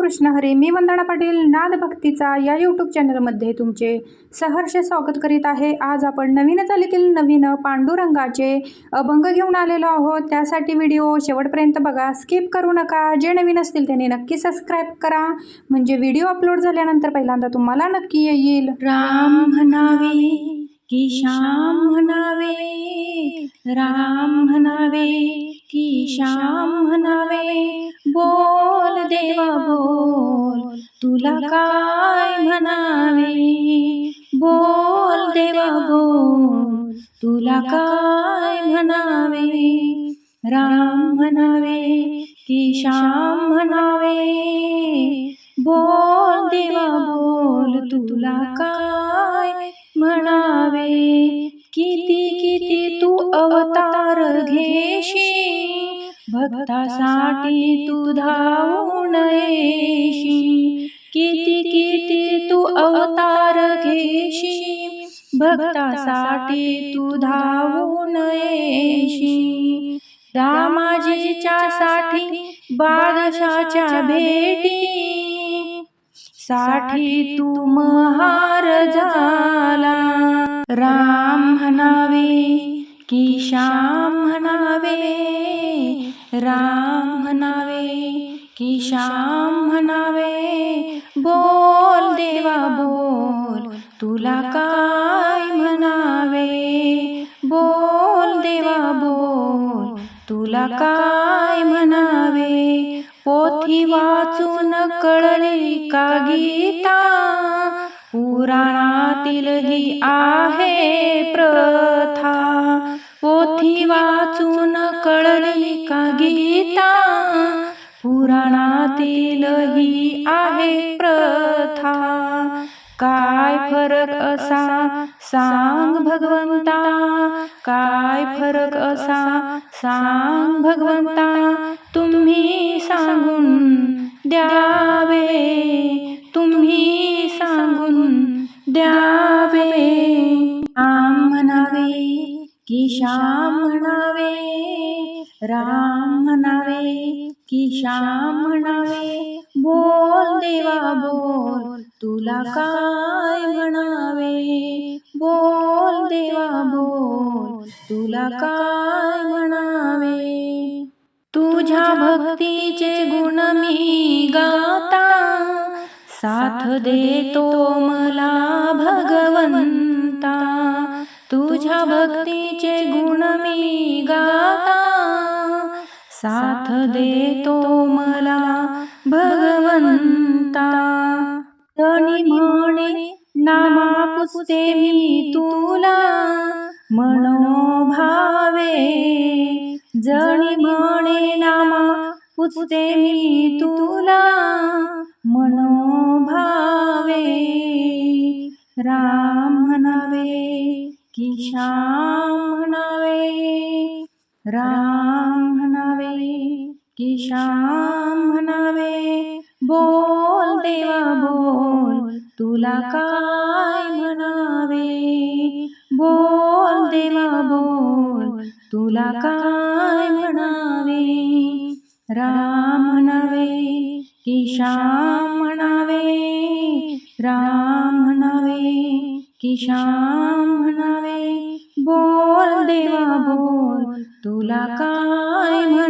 कृष्ण हरी मी वंदना पाटील नाद भक्तीचा या यूट्यूब चॅनलमध्ये तुमचे सहर्ष स्वागत करीत आहे. आज आपण नवीन चालीतील नवीन पांडुरंगाचे अभंग घेऊन आलेलो आहोत. त्यासाठी व्हिडिओ शेवटपर्यंत बघा स्किप करू नका. जे नवीन असतील त्यांनी नक्की सबस्क्राईब करा. म्हणजे व्हिडिओ अपलोड झाल्यानंतर पहिल्यांदा तुम्हाला नक्की येईल. राम म्हणावे की श्याम म्हणावे. राम म्हणावे की श्याम म्हणावे. तुला काय म्हणावे? बोल देवा बोल. तुला काय म्हणावे? राम म्हणावे की श्याम म्हणावे? बोल देवा बोल. तुला काय म्हणावे? किती किती तू अवतार घेशी भक्तासाठी तू धावून नयेशी किती किती तू अवतार घेशी भक्तासाठी तू धावू नयेशी. रामाजीच्या साठी बादशाच्या भेटी साठी तू महार झाला. राम म्हणावे की श्याम म्हणावे राम की श्याम म्हणावे बोल देवा बोल. तुला काय म्हणावे? बोल देवा बोल. तुला काय म्हणावे? पोथी वाचून कळली का गीता? पुराणातील ही आहे प्रथा. पोथी वाचून कळली का गीता? पुराणातील ही आहे प्रथा. काय फरक असा सांग भगवंता? काय फरक असा सांग भगवंता? तुम्ही सांगून द्यावे. तुम्ही सांगून द्यावे. श्याम म्हणावे की श्याम म्हणावे. राम म्हणावे की श्याम म्हणावे बोल देवा बोल तुला काय म्हणावे? बोल देवा बोल तुला काय म्हणावे? तुझ्या भक्तीचे गुण मी गाता साथ देतो मला भगवंता. तुझ्या भक्तीचे साथ देतो मला भगवंता. तणी म्हणे नामा पुसते मी तुला मनोभावे. जणी म्हणे नामा पुसते मी तुला मनोभावे. राम म्हणावे की श्याम म्हणावे. राम म्हणावे की श्याम म्हणावे बोल देवा बोल तुला काय म्हणावे? बोल देवा बोल तुला काय म्हणावे? राम म्हणावे की श्याम म्हणावे? राम म्हणावे की श्याम म्हणावे? बोल देवा बोल तुला काय म्हणावे?